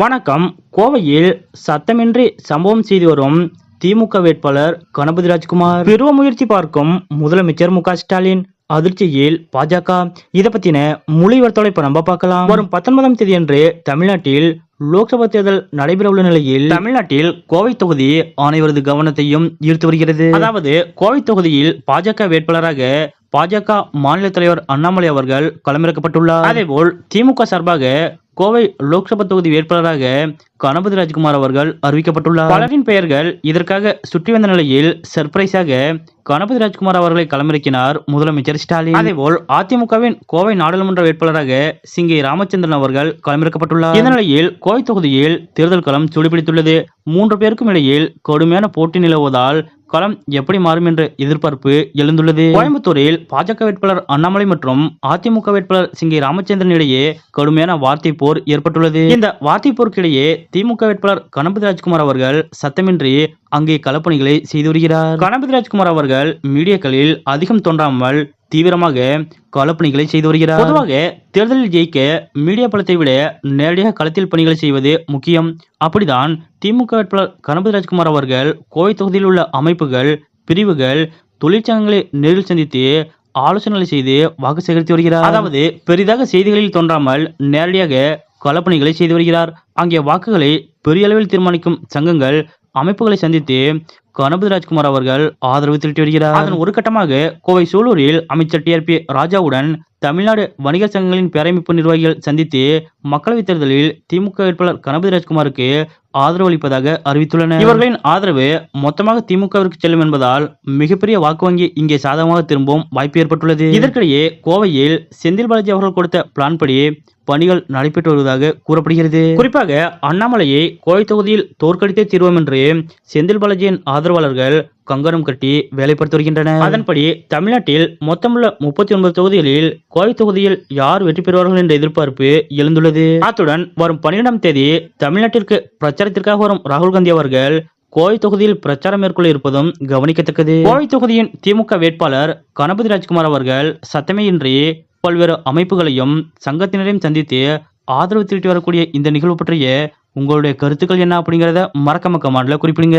வணக்கம். கோவையில் சத்தமின்றி சம்பவம் செய்து வரும் திமுக வேட்பாளர் கணபதி ராஜ்குமார். பெருவ முயற்சி பார்க்கும் முதலமைச்சர் மு ஸ்டாலின். அதிர்ச்சியில் பாஜக. இதை பத்தின மொழிவர்த்தோட இப்ப நம்ம பார்க்கலாம். வரும் பத்தொன்பதாம் தேதி அன்று தமிழ்நாட்டில் லோக்சபா தேர்தல் நடைபெற உள்ள நிலையில் தமிழ்நாட்டில் கோவை தொகுதி அனைவரது கவனத்தையும் ஈர்த்து வருகிறது. அதாவது கோவை தொகுதியில் பாஜக வேட்பாளராக பாஜக மாநில தலைவர் அண்ணாமலை அவர்கள் களமிறக்கப்பட்டுள்ளார். அதேபோல் திமுக சார்பாக கோவை லோக்சபா தொகுதி வேட்பாளராக கணபதி ராஜ்குமார் அவர்கள் அறிவிக்கப்பட்டுள்ளார். பலரின் பெயர்கள் இதற்காக சுற்றி வந்த நிலையில் சர்ப்ரைஸாக கணபதி ராஜ்குமார் அவர்களை களமிறக்கினார் முதலமைச்சர் ஸ்டாலின். அதேபோல் அதிமுகவின் கோவை நாடாளுமன்ற வேட்பாளராக சிங்கை ராமச்சந்திரன் அவர்கள் களமிறக்கப்பட்டுள்ளார். இந்த நிலையில் கோவை தொகுதியில் தேர்தல் களம் சூடுபிடித்துள்ளது. மூன்று பேருக்கும் இடையில் கடுமையான போட்டி நிலவுவதால் களம் எப்படி மாறும் என்ற எதிர்பார்ப்பு எழுந்துள்ளது. கோயம்புத்தூரில் பாஜக வேட்பாளர் அண்ணாமலை மற்றும் அதிமுக வேட்பாளர் சிங்கை ராமச்சந்திரன் இடையே கடுமையான வார்த்தை போர் ஏற்பட்டுள்ளது. இந்த வார்த்தை போருக்கிடையே திமுக வேட்பாளர் கணபதி ராஜ்குமார் அவர்கள் சத்தமின்றி அங்கே களப்பணிகளை செய்து வருகிறார். கணபதி ராஜ்குமார் அவர்கள் மீடியாக்களில் அதிகம் தோன்றாமல் தீவிரமாக களப்பணிகளை செய்து வருகிறார். பொதுவாக தேர்தலில் ஜெயிக்க மீடியா பலத்தை விட நேரடியாக களத்தில் பணிகளை செய்வது முக்கியம். அப்படிதான் திமுக வேட்பாளர் கணபதி ராஜ்குமார் அவர்கள் கோவை தொகுதியில் உள்ள அமைப்புகள் பிரிவுகள் தொழிற்சங்கங்களை நேரில் சந்தித்து ஆலோசனைகளை செய்து வாக்கு சேகரித்து வருகிறார். அதாவது பெரிதாக செய்திகளில் தோன்றாமல் நேரடியாக களப்பணிகளை செய்து வருகிறார். அங்கே வாக்குகளை பெரிய அளவில் தீர்மானிக்கும் சங்கங்கள் அமைப்புகளை சந்தித்து கணபதி ராஜ்குமார் அவர்கள் ஆதரவு திரட்டி வருகிறார். அதன் ஒரு கட்டமாக கோவை சூலூரில் அமைச்சர் டி ஆர் பி ராஜாவுடன் தமிழ்நாடு வணிக சங்கங்களின் பேரமைப்பு நிர்வாகிகள் சந்தித்து மக்களவைத் தேர்தலில் திமுக வேட்பாளர் கணபதி ராஜ்குமாருக்கு ஆதரவு அளிப்பதாக அறிவித்துள்ளனர். இவர்களின் ஆதரவு மொத்தமாக திமுகவிற்கு செல்லும் என்பதால் மிகப்பெரிய வாக்கு வங்கி இங்கே சாதகமாக திரும்பவும் வாய்ப்பு ஏற்பட்டுள்ளது. இதற்கிடையே கோவையில் செந்தில் பாலாஜி அவர்கள் கொடுத்த பிளான் படி பணிகள் நடைபெற்று வருவதாக கூறப்படுகிறது. குறிப்பாக அண்ணாமலையை கோவை தொகுதியில் தோற்கடித்தே தீர்வோம் என்று செந்தில் பாலாஜியின் ஆதரவாளர்கள் கங்கணம் கட்டி வேலைப்படுத்தி வருகின்றனர். அதன்படி தமிழ்நாட்டில் மொத்தமுள்ள முப்பத்தி ஒன்பது தொகுதிகளில் கோவை தொகுதியில் யார் வெற்றி பெறுவார்கள் என்ற எதிர்பார்ப்பு எழுந்துள்ளது. அத்துடன் வரும் பன்னிரெண்டாம் தேதி தமிழ்நாட்டிற்கு பிரச்சாரத்திற்காக வரும் ராகுல் காந்தி அவர்கள் கோவை தொகுதியில் பிரச்சாரம் மேற்கொள்ள இருப்பதும் கவனிக்கத்தக்கது. கோவை தொகுதியின் திமுக வேட்பாளர் கணபதி ராஜ்குமார் அவர்கள் சத்தமேயின்றி பல்வேறு அமைப்புகளையும் சங்கத்தினரையும் சந்தித்து ஆதரவு திரட்டி வரக்கூடிய இந்த நிகழ்வு பற்றிய உங்களுடைய கருத்துக்கள் என்ன அப்படிங்கிறத மறக்காம கமெண்ட்ல குறிப்பிடுங்க.